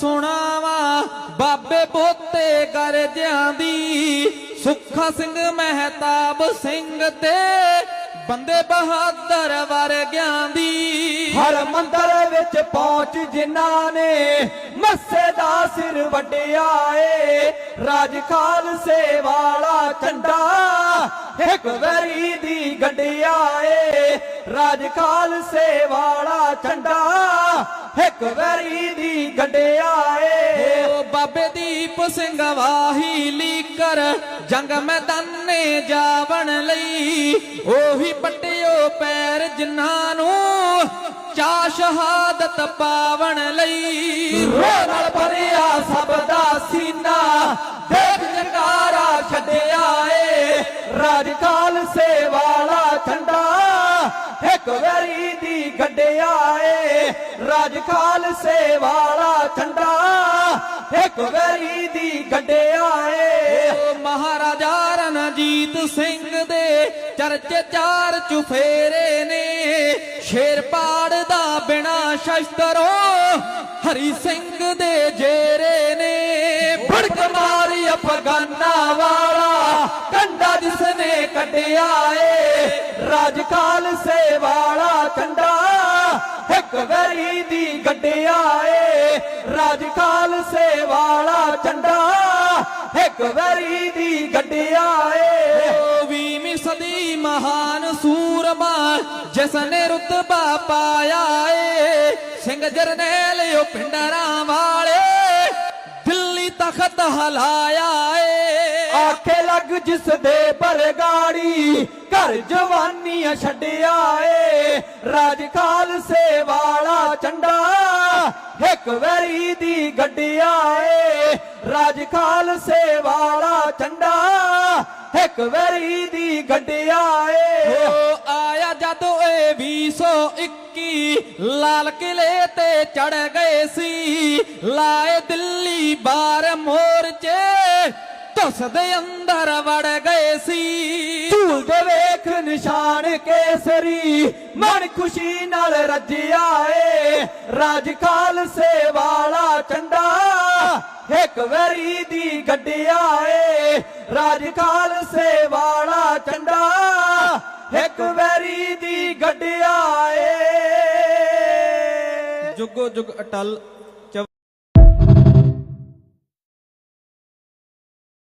ਸੁਣਾਵਾ। ਬਾਬੇ ਬੋਤੇ ਗਰਜਿਆਂ ਦੀ, ਸੁੱਖਾ ਸਿੰਘ ਮਹਿਤਾਬ ਸਿੰਘ ਤੇ ਬੰਦੇ ਬਹਾਦਰ ਵਰਗਿਆਂ ਦੀ। ਹਰ ਮੰਦਰ ਵਿੱਚ ਪਹੁੰਚ ਜਿਨ੍ਹਾਂ ਨੇ ਮੱਸੇ ਦਾ ਸਿਰ ਵੱਡਿਆ ਏ, ਰਾਜ ਖਾਲਸੇ ਵਾਲਾ ਝੰਡਾ ਇੱਕ ਵਰੀ ਦੀ ਗੱਡਿਆ ਏ, ਰਾਜ ਖਾਲਸੇ ਵਾਲਾ ਝੰਡਾ ਇੱਕ ਵਰੀ ਦੀ ਗੱਡਿਆ ਏ। ਓ ਬਾਬੇ ਦੀਪ ਸਿੰਘ ਵਾਹੀ ਲੀਕਰ, ਜੰਗ ਮੈਦਾਨੇ ਜਾਵਣ ਲਈ, ਉਹੀ ਪੱਟਿਓ ਪੈਰ ਜਿਨ੍ਹਾਂ ਨੂੰ ਚਾ ਸ਼ਹਾਦਤ ਪਾਵਣ ਲਈ। ਰੋਹ ਨਾਲ ਭਰਿਆ ਸਭ ਦਾ ਸੀਨਾ। ਦੇਖ ਜੰਗਾਰਾ ਛੱਡਿਆ ਏ। ਰਾਜ ਖਾਲਸੇ ਵਾਲਾ ਠੰਡਾ ਇੱਕ ਵਰੀ ਦੀ ਗੱਡਿਆ ਏ ਰਾਜ ਖਾਲਸੇ ਵਾਲਾ ਝੰਡਾ ਇੱਕ ਵਰੀ ਦੀ ਗੱਡਿਆ ਏ ਮਹਾਰਾਜਾ ਰਣਜੀਤ ਸਿੰਘ ਦੇ ਚਰਚੇ ਚਾਰ ਚੁਫੇਰੇ ਨੇ। ਸ਼ੇਰ ਪਾੜਦਾ ਬਿਨਾ ਸ਼ਸਤਰੋਂ ਹਰੀ ਸਿੰਘ ਦੇ ਜੇਰੇ ਨੇ। ਫੜਕ ਮਾਰੀ ਅਫਗਾਨਾ ਵਾਲਾ ਕੰਡਾ ਜਿਸਨੇ ਕੱਢਿਆ ਏ। ਰਾਜ ਖਾਲਸੇ ਵਾਲਾ ਕੰਡਾ, ਇੱਕ ਵਰੀ ਦੀ ਗੱਡਿਆ ਏ ਰਾਜ ਖਾਲਸੇ ਵਾਲਾ ਝੰਡਾ ਇੱਕ ਵੈਰੀ ਦੀ ਗੱਡਿਆ ਏ ਓ ਵੀਹਵੀਂ ਸਦੀ ਮਹਾਨ ਸੂਰਮਾ, ਜਿਸ ਨੇ ਰੁਤਬਾ ਪਾਇਆ ਏ। ਸਿੰਘ ਜਰਨੈਲ ਉਹ ਪਿੰਡਰਾਂ ਵਾਲੇ, ਦਿੱਲੀ ਤਖਤ ਹਲਾਇਆ ਏ। ਆਖੇ ਲੱਗ ਜਿਸ ਦੇ ਬਰਗਾੜੀ, ਘਰ ਜਵਾਨੀਆਂ ਛੱਡਿਆ ਏ ਰਾਜ ਖਾਲਸੇ ਵਾਲਾ ਝੰਡਾ ਇੱਕ ਵਰੀ ਦੀ ਗੱਡਿਆ ਏ ਰਾਜ ਖਾਲਸੇ ਵਾਲਾ ਝੰਡਾ ਇੱਕ ਵੈਰੀ ਦੀ ਗੱਡਿਆ ਏ ਓ ਆਇਆ ਜਦੋਂ ਇਹ 221 ਲਾਲ ਕਿਲੇ ਤੇ ਚੜ ਗਏ ਸੀ। ਲਾਏ ਦਿੱਲੀ ਬਾਰ ਮੋਰਚੇ ਧੁਸ ਦੇ ਅੰਦਰ ਵੜ ਗਏ ਸੀ। ਝੂਲ ਦੇ ਵੇਖ ਨਿਸ਼ਾਨ ਕੇਸਰੀ ਮਨ ਖੁਸ਼ੀ ਨਾਲ ਰੱਜਿਆ ਏ ਰਾਜ ਖਾਲਸੇ ਵਾਲਾ ਝੰਡਾ ਇੱਕ ਵਰੀ ਦੀ ਗੱਡਿਆ ਏ ਰਾਜ ਖਾਲਸੇ ਵਾਲਾ ਝੰਡਾ ਇੱਕ ਵਰੀ ਦੀ ਗੱਡਿਆ ਏ ਜੁਗੋ ਜੁਗ ਅਟਲ